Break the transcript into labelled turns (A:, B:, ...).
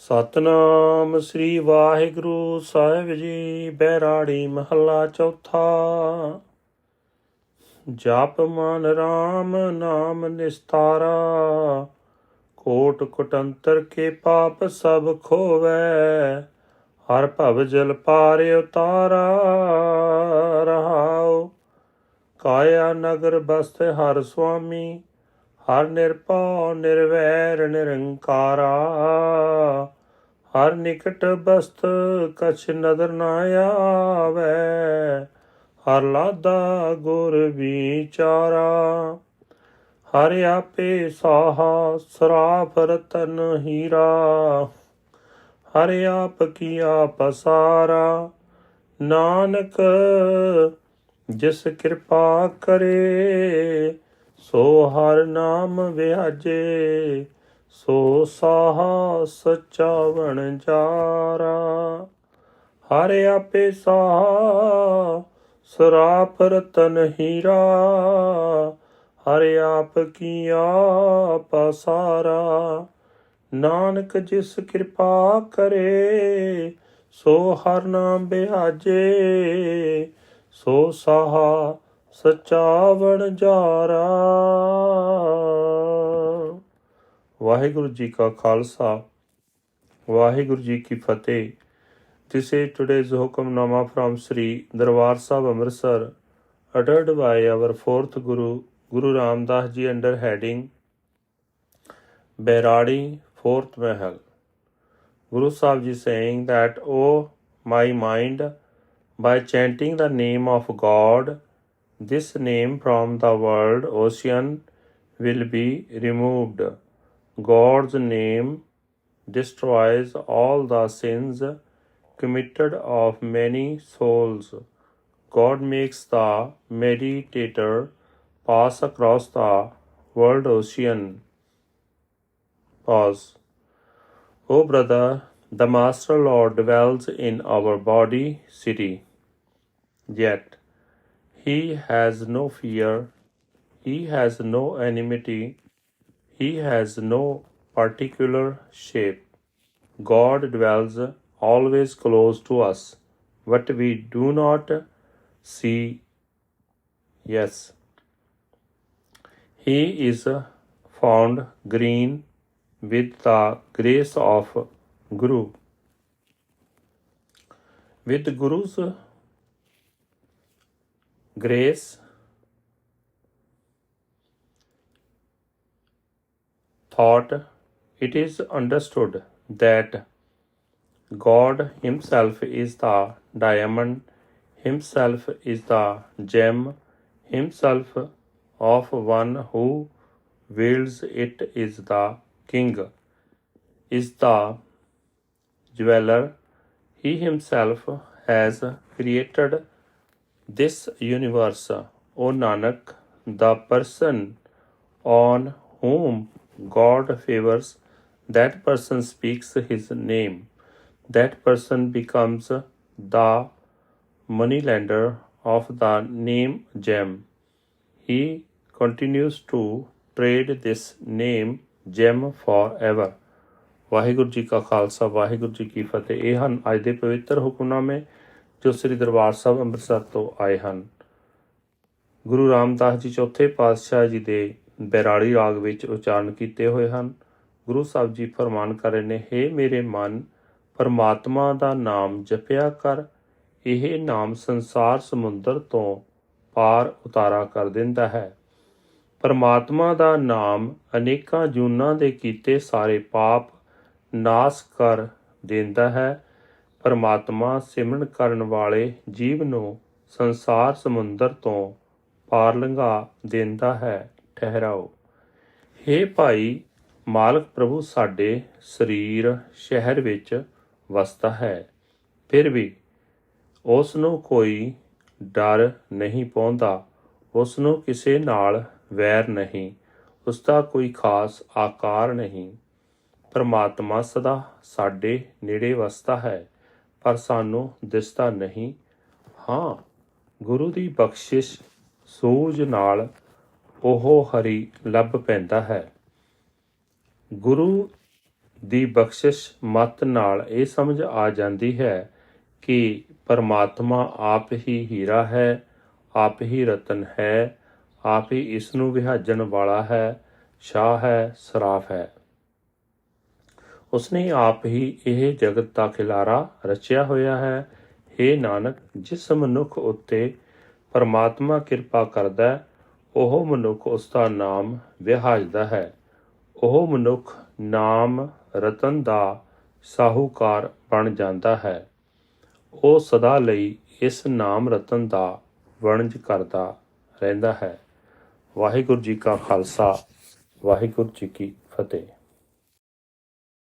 A: ਸਤਨਾਮ ਸ੍ਰੀ ਵਾਹਿਗੁਰੂ ਸਾਹਿਬ ਜੀ ਬੈਰਾੜੀ ਮਹੱਲਾ ਚੌਥਾ। ਜਪ ਮਨ RAM ਨਾਮ ਨਿਸਤਾਰਾ, ਕੋਟ ਕੁਟੰਤਰ ਕੇ ਪਾਪ ਸਭ ਖੋਵੈ, ਹਰ ਭਵ ਜਲ ਪਾਰ ਉਤਾਰਾ, ਰਹਾਉ। ਕਾਇਆ ਨਗਰ ਬਸਤ ਹਰ ਸੁਆਮੀ ਹਰ ਨਿਰਭਉ, ਨਿਰਵੈਰ, ਨਿਰੰਕਾਰਾ। ਹਰ ਨਿਕਟ ਬਸਤ, ਕਛ ਨਦਰ ਨਾ ਆਵੇ। ਹਰ ਲਾਦਾ ਗੁਰ ਵਿਚਾਰਾ। ਹਰ ਆਪੇ ਸਾਹਾ, ਸਰਾਫ ਰਤਨ ਹੀਰਾ। ਹਰ ਆਪ ਕੀਆ ਪਸਾਰਾ। ਨਾਨਕ, ਜਿਸ ਕਿਰਪਾ ਕਰੇ ਸੋ ਹਰ ਨਾਮ ਵਿਆਜੇ, ਸੋ ਸਾਹਾ ਸੱਚਾ ਵਣਜਾਰਾ ਹਰ ਆਪੇ ਸਾਹਾ ਸਰਾਪ ਰਤਨ ਹੀਰਾ। ਹਰ ਆਪ ਕੀਆ ਸਾਰਾ ਨਾਨਕ ਜਿਸ ਕਿਰਪਾ ਕਰੇ, ਸੋ ਹਰ ਨਾਮ ਬਿਹਾਜੇ ਸੋ ਸਾਹਾ ਸਚਾਵਣ ਜਾਰਾ ਵਾਹਿਗੁਰੂ ਜੀ ਕਾ ਖਾਲਸਾ ਵਾਹਿਗੁਰੂ ਜੀ ਕੀ Fateh this is today's Hukamnama from Sri Darbar Sahib Amritsar uttered by our 4th Guru Guru Ramdas ji under heading Bairari 4th Mehl Guru Sahib ji saying that, O oh, my mind, by chanting the name of God, this name from the world ocean will be removed. God's name destroys all the sins committed of many souls. God makes the meditator pass across the world ocean. Pause. O brother, the Master Lord dwells in our body city. Yet he has no fear, he has no enmity, he has no particular shape. God dwells always close to us, but we do not see. Yes. He is found green with the grace of Guru. With Guru's grace, thought, it is understood that God Himself is the diamond, Himself is the gem, Himself of one who wields it is the king, is the jeweler. He Himself has created this universe. O Nanak, the person on whom God favors, that person speaks His name that person becomes the moneylender of the name gem. He continues to trade this name gem forever. Waheguru ji ਕਾ ਖਾਲਸਾ ਵਾਹਿਗੁਰੂ ਜੀ ਕੀ ਫਤਿਹ ਇਹ ਹਨ ਅੱਜ ਦੇ ਪਵਿੱਤਰ ਹੁਕਮਨਾਮੇ ਜੋ ਸ੍ਰੀ ਦਰਬਾਰ ਸਾਹਿਬ ਅੰਮ੍ਰਿਤਸਰ ਤੋਂ ਆਏ ਹਨ। ਗੁਰੂ ਰਾਮਦਾਸ ਜੀ ਚੌਥੇ ਪਾਤਸ਼ਾਹ ਜੀ ਦੇ ਬੈਰਾੜੀ ਰਾਗ ਵਿੱਚ ਉਚਾਰਨ ਕੀਤੇ ਹੋਏ ਹਨ। ਗੁਰੂ ਸਾਹਿਬ ਜੀ ਫਰਮਾਨ ਕਰ ਰਹੇ ਨੇ, ਹੇ ਮੇਰੇ ਮਨ, ਪਰਮਾਤਮਾ ਦਾ ਨਾਮ ਜਪਿਆ ਕਰ। ਇਹ ਨਾਮ ਸੰਸਾਰ ਸਮੁੰਦਰ ਤੋਂ ਪਾਰ ਉਤਾਰਾ ਕਰ ਦਿੰਦਾ ਹੈ। ਪਰਮਾਤਮਾ ਦਾ ਨਾਮ ਅਨੇਕਾਂ ਜੂਨਾਂ ਦੇ ਕੀਤੇ ਸਾਰੇ ਪਾਪ ਨਾਸ ਕਰ ਦਿੰਦਾ ਹੈ। ਪਰਮਾਤਮਾ ਸਿਮਰਨ ਕਰਨ ਵਾਲੇ ਜੀਵ ਨੂੰ ਸੰਸਾਰ ਸਮੁੰਦਰ ਤੋਂ ਪਾਰ ਲੰਘਾ ਦਿੰਦਾ ਹੈ, ਠਹਿਰਾਓ। ਹੇ ਭਾਈ, ਮਾਲਕ ਪ੍ਰਭੂ ਸਾਡੇ ਸਰੀਰ ਸ਼ਹਿਰ ਵਿੱਚ ਵਸਦਾ ਹੈ। ਫਿਰ ਵੀ ਉਸ ਨੂੰ ਕੋਈ ਡਰ ਨਹੀਂ ਪਾਉਂਦਾ ਉਸ ਨੂੰ ਕਿਸੇ ਨਾਲ ਵੈਰ ਨਹੀਂ ਉਸ ਦਾ ਕੋਈ ਖਾਸ ਆਕਾਰ ਨਹੀਂ। ਪਰਮਾਤਮਾ ਸਦਾ ਸਾਡੇ ਨੇੜੇ ਵਸਦਾ ਹੈ। ਪਰ ਸਾਨੂੰ ਦਿਸਦਾ ਨਹੀਂ। ਹਾਂ, ਗੁਰੂ ਦੀ ਬਖਸ਼ਿਸ਼ ਸੂਝ ਨਾਲ ਉਹ ਹਰੀ ਲੱਭ ਪੈਂਦਾ ਹੈ। ਗੁਰੂ ਦੀ ਬਖਸ਼ਿਸ਼ ਮਤ ਨਾਲ ਇਹ ਸਮਝ ਆ ਜਾਂਦੀ ਹੈ ਕਿ ਪਰਮਾਤਮਾ ਆਪ ਹੀ ਹੀਰਾ ਹੈ, ਆਪ ਹੀ ਰਤਨ ਹੈ, ਆਪ ਹੀ ਇਸ ਨੂੰ ਵਿਹਾਜਣ ਵਾਲਾ ਹੈ, ਸ਼ਾਹ ਹੈ, ਸਰਾਫ ਹੈ। ਉਸਨੇ ਆਪ ਹੀ ਇਹ ਜਗਤ ਦਾ ਖਿਲਾਰਾ ਰਚਿਆ ਹੋਇਆ ਹੈ। हे ਨਾਨਕ, ਜਿਸ ਮਨੁੱਖ ਉੱਤੇ ਪਰਮਾਤਮਾ ਕਿਰਪਾ ਕਰਦਾ ਉਹ ਮਨੁੱਖ ਉਸ ਦਾ ਨਾਮ ਵਿਹਾਜਦਾ ਹੈ। ਉਹ ਮਨੁੱਖ ਨਾਮ ਰਤਨ ਦਾ ਸਾਹੂਕਾਰ ਬਣ ਜਾਂਦਾ ਹੈ। ਉਹ ਸਦਾ ਲਈ ਇਸ ਨਾਮ ਰਤਨ ਦਾ ਵਣਜ ਕਰਦਾ ਰਹਿੰਦਾ ਹੈ। ਵਾਹਿਗੁਰੂ ਜੀ ਕਾ ਖਾਲਸਾ, ਵਾਹਿਗੁਰੂ ਜੀ ਕੀ ਫਤਿਹ।